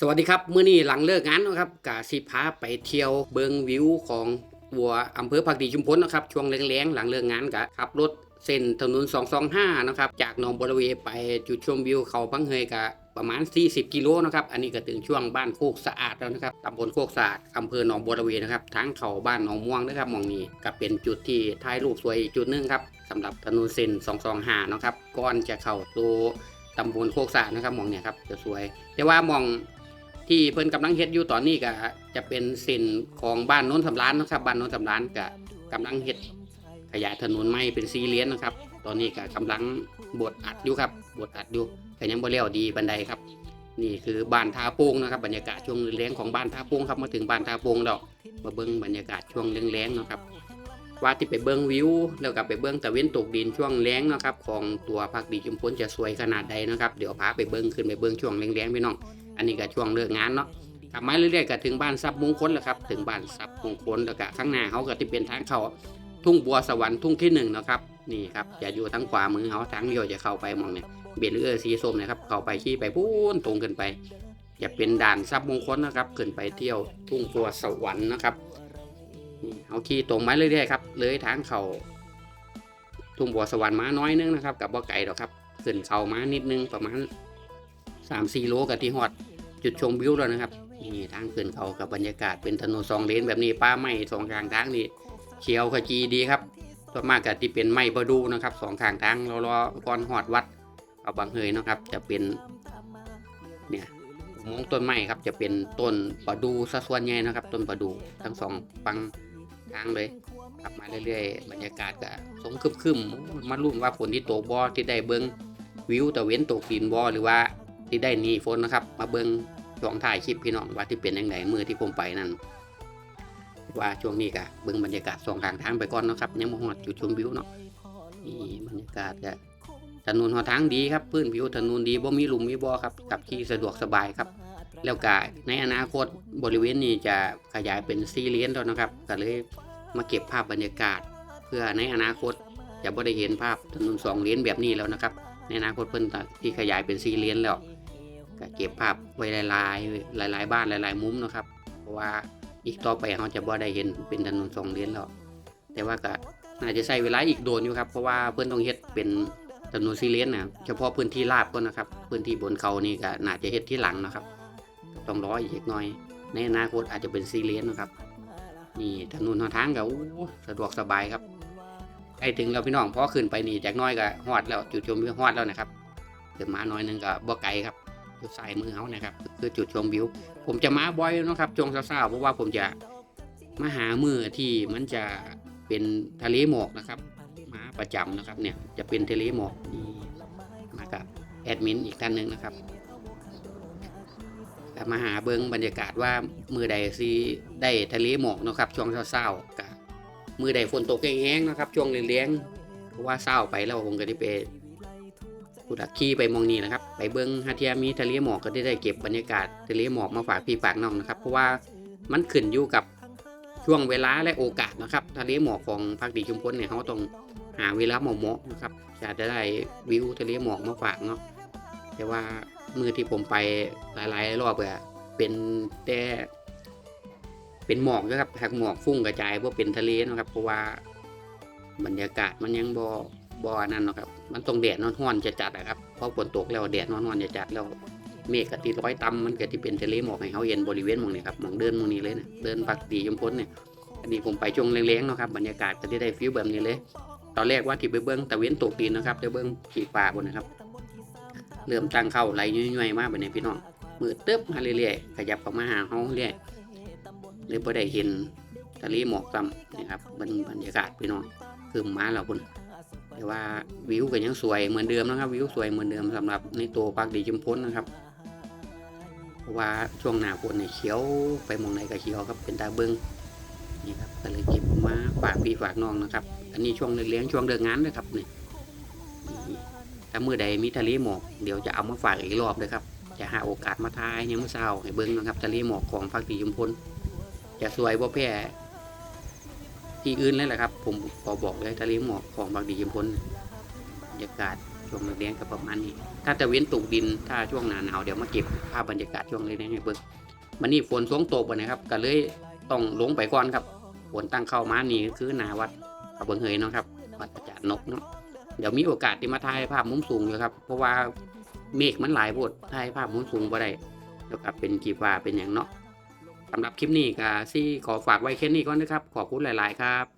สวัสดีครับมื้อนี้หลังเลิกงานนะครับกาสิพาไปเที่ยวเบิงวิวของบัวอำเภอผักดีชุมพลนะครับช่วงแรงๆหลังเลิกงานกะขับรถเส้นถนน 225 นะครับ จากหนองบัวระเวไปจุดชมวิวเขาพังเฮยกะประมาณ 40 กิโลนะครับ อันนี้ก็ถึงช่วงบ้านโคกสะอาดแล้วนะครับตำบลโคกสะอาดอำเภอหนองบัวระเวนะครับทางเขาบ้านหนองม่วงนะครับมองนี้ก็เป็นจุดที่ถ่ายรูปสวยจุดนึงครับสำหรับถนนเส้น 225 นะครับก่อนจะเข้าตัวตำบลโคกสะอาดนะครับมองเนี่ยครับจะสวย แต่ว่ามอง ที่เพิ่นกำลังเฮ็ดอยู่ตอนนี้ก็จะเป็นเส้นของบ้านโน้นสำรานนะครับบ้านโน้นสำรานก็กำลังเฮ็ดขยายถนนใหม่เป็นซีเลียนนะครับ ตอนนี้ก็กำลังบดอัดอยู่ครับบดอัดอยู่ก็ยังบ่แล้วดีบันไดครับ นี่คือบ้านท่าโป่งนะครับ บรรยากาศช่วงแรงของบ้านท่าโป่งครับมาถึงบ้านท่าโป่งแล้วมาเบิ่งบรรยากาศช่วงแรงๆนะครับว่าที่ไปเบิ้งวิวแล้วก็ไปเบิ้งตะเว้นตกดินช่วงแรงนะครับ ของตัวพักดีจุมพลจะสวยขนาดใดนะครับ เดี๋ยวพาไปเบิ้งขึ้นไปเบิ้งช่วงแรงๆพี่น้อง อันนี้ก็ช่วงเลิกงานเนาะกลับมาเรื่อยๆก็ถึงบ้านซับมงคลแล้วครับ ถึงบ้านซับมงคลแล้วก็ข้างหน้าเขาก็ที่เป็นทางเขาทุ่งบัวสวรรค์ทุ่งที่หนึ่งนะครับนี่ครับจะอยู่ทางขวามือเขาทางเดียวจะเข้าไปมองเนี่ยเบลเออร์สีส้มนะครับเข้าไปขี่ไปพูนตรงขึ้นไปจะเป็นด่านซับมงคลนะครับขึ้นไปเที่ยวทุ่งบัวสวรรค์นะครับนี่เอาขี่ตรงมาเรื่อยๆครับเลยทางเขาทุ่งบัวสวรรค์มาน้อยนึงนะครับกับบ่ไก่ดอกครับขึ้นเขามานิดนึงประมาณสามสี่โลกับที่ฮอด จุดชมวิวแล้วนะครับนี่ทางขึ้นเขากับบรรยากาศเป็นถนนสองเลนแบบนี้ป้าไม้สองข้างทางนี่เขียวขจีดีครับส่วนมากก็ที่เป็นไม้ประดูนะครับสองข้างทางเรารอก่อนหอดวัดเอาบางเฮยนะครับ จะเป็นเนี่ยมงต้นไม้ครับจะเป็นต้นประดูซะส่วนใหญ่นะครับ ต้นประดูทั้งสองฟังทางเลยขับมาเรื่อยๆ บรรยากาศก็สงคึมๆมาลุ้นว่าฝนที่ตกบอที่ได้เบิ้งวิวตะเว้นตกดินบอหรือว่า ที่ได้นีฝนนะครับ มาเบิงช่วงถ่ายคลิปพี่น้องว่าที่เป็นยังไงมือที่ผมไปนั่นว่าช่วงนี้กะเบิงบรรยากาศสองข้างทางไปก่อนนะครับยังมาหอดจุดชมวิวเนาะนี่บรรยากาศก็ถนนหอทางดีครับพื้นผิวถนนดีบ่มีหลุมมีบ่อครับขับขี่สะดวกสบายครับ แล้วก็ในอนาคตบริเวณนี้จะขยายเป็นซีเลียนแล้วนะครับ ก็เลยมาเก็บภาพบรรยากาศ เพื่อในอนาคตจะบ่ได้เห็นภาพถนนสองเลนแบบนี้แล้วนะครับ ในอนาคตเพิ่นที่ขยายเป็นซีเลียนแล้ว ก็เก็บภาพไว้หลายๆหลาย ๆ บ้านหลาย ๆ มุมนะครับ เพราะว่าอีกต่อไปเราจะบ่ได้เห็นเป็นถนนสองเลนแล้วแต่ว่าก็น่าจะใช้เวลาอีกโดนอยู่ครับเพราะว่าเพื่อนต้องเฮ็ดเป็นถนนซีเลนนะเฉพาะพื้นที่ราบก็นะครับ พื้นที่บนเขานี่ก็น่าจะเฮ็ดที่หลังนะครับต้องรออีกหน่อย ในอนาคตอาจจะเป็นซีเลนนะครับ นี่ถนนหนทางก็สะดวกสบายครับใกล้ถึงแล้วพี่น้องพอขึ้นไปนี่จากน้อยก็ฮอดแล้วจุดชมวิวฮอดแล้วนะครับขึ้นมาน้อยหนึงก็บ่ไกลครับ อยู่ซ้ายมือเขานะครับ คือจุดชมวิว ผมจะมาบ่อยนะครับช่วงเช้าๆเพราะว่าผมจะมาหามือที่มันจะเป็นทะเลหมอกนะครับ มาประจำนะครับเนี่ยจะเป็นทะเลหมอกนี่มากับแอดมินอีกท่านหนึ่งนะครับมาหาเบิงบรรยากาศว่ามือใดซีได้ทะเลหมอกนะครับ ช่วงเช้าๆกับมือใดฝนตกแห้งๆนะครับ ช่วงเลี้ยงๆเพราะว่าเช้าไปแล้วผมก็ได้ไป ผู้ดักขี่ไปมองนี่นะครับ ไปเบิ้งฮาเทียมีทะเลหมอกก็ได้ได้เก็บบรรยากาศทะเลหมอกมาฝากพี่ฝากน้องนะครับ เพราะว่ามันขึ้นอยู่กับช่วงเวลาและโอกาสนะครับ ทะเลหมอกของภาคดีชุมพลเนี่ยเขาต้องหาเวลาเหมาะๆนะครับจะได้วิวทะเลหมอกมาฝากเนาะแต่ว่ามือที่ผมไปหลายๆรอบก็เป็นแต่เป็นหมอกนะครับหากหมอกฟุ้งกระจายว่าเป็นทะเลนะครับ เพราะว่าบรรยากาศมันยังบ่ บ่อนั่นเนาะครับ มันต้องแดดนอนห้อนจะจัดอะครับเพราะฝนตกแล้วแดดนอนห้อนจะจัดแล้วเมฆกติร้อยต่ำมันก็ที่เป็นทะเลหมอกให้เขาเห็นบริเวณมองนี้ครับมองเดินมองนี้เลยนะเดินปักตียมพ้นเนี่ยอันนี้ผมไปช่วงแรงๆเนาะครับบรรยากาศก็จะได้ฟิลแบบนี้เลย ตอนแรกว่าที่ไปเบิ้งตะเวนตกดินนะครับจะเบิ้งขี่ป่าบนนะครับ เริ่มตั้งเข้าไหลย่อยๆมากแบบนี้พี่น้องมือเตึ๊บมาเรื่อยๆขยับเข้ามาหาเขาเรื่อยเลยพอได้เห็นทะเลหมอกซ้ำนะครับบรรยากาศพี่น้องคือมาแล้วคุณ แต่ว่าวิวก็ยังสวยเหมือนเดิมนะครับวิวสวยเหมือนเดิมสำหรับในตัวปากดีจุมพ้นนะครับเพราะว่าช่วงหน้าฝนเนี่ยเขียวไปมองไหนก็เขียวครับเป็นตาเบิงนี่ครับก็เลยเก็บมาฝากพี่ฝากน้องนะครับ อันนี้ช่วงเลี้ยงช่วงเดินงานนะครับนี่ถ้าเมื่อใดมีทะเลหมอกเดี๋ยวจะเอามาฝากอีกรอบเลยครับจะหาโอกาสมาทายยังไม่เศร้าให้เบิ้งนะครับทะเลหมอกของภาคดีจุมพลจะสวยบ่แพ้ ที่อื่นเลยแหละครับ ผมขอบอกเลยทะเลหมอกของบางดียิมพลบรรยากาศช่วงแรงๆก็ประมาณนี้ ถ้าแต่เว้นตกดินถ้าช่วงหนาหนาวเดี๋ยวมาเก็บภาพบรรยากาศช่วงแรงให้เบิ่งมันนี่ฝนสวงตกบ่นะครับ ก็เลยต้องลงไปก่อนครับฝนตั้งเข้ามานี่คือนาวัดกระเบิงเฮยเนาะครับวัดอาจารนกเนาะเดี๋ยวมีโอกาสที่มาถ่ายภาพมุมสูงอยู่ครับ เพราะว่าเมฆมันหลายโพดถ่ายภาพมุมสูงบ่ได้เดี๋ยวกับเป็นกีฟ้าเป็นอย่างเนาะ สำหรับคลิปนี้ก็ซี่ขอฝากไว้แค่นี้ก่อนนะครับ ขอบคุณหลาย ๆ ครับ